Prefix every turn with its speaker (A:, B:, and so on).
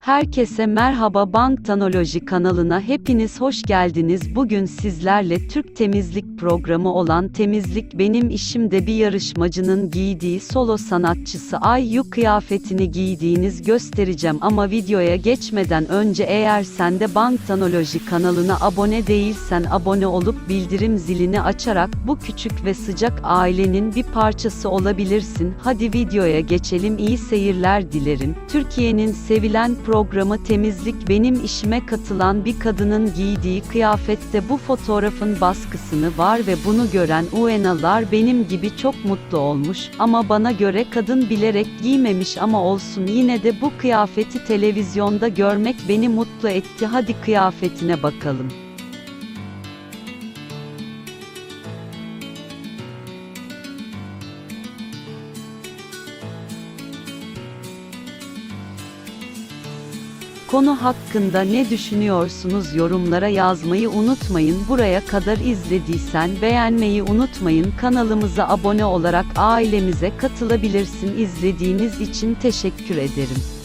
A: Herkese merhaba Bank Tanoloji kanalına hepiniz hoş geldiniz. Bugün sizlerle Türk temizlik programı olan Temizlik Benim İşim'de bir yarışmacının giydiği solo sanatçısı Ayyu kıyafetini giydiğiniz göstereceğim ama videoya geçmeden önce eğer sen de Bank Tanoloji kanalına abone değilsen abone olup bildirim zilini açarak bu küçük ve sıcak ailenin bir parçası olabilirsin. Hadi videoya geçelim iyi seyirler dilerim. Türkiye'nin sevilen programı Temizlik Benim işime katılan bir kadının giydiği kıyafette bu fotoğrafın baskısını var ve bunu gören UNA'lar benim gibi çok mutlu olmuş ama bana göre kadın bilerek giymemiş ama olsun yine de bu kıyafeti televizyonda görmek beni mutlu etti hadi kıyafetine bakalım. Konu hakkında ne düşünüyorsunuz yorumlara yazmayı unutmayın. Buraya kadar izlediysen beğenmeyi unutmayın. Kanalımıza abone olarak ailemize katılabilirsin. İzlediğiniz için teşekkür ederim.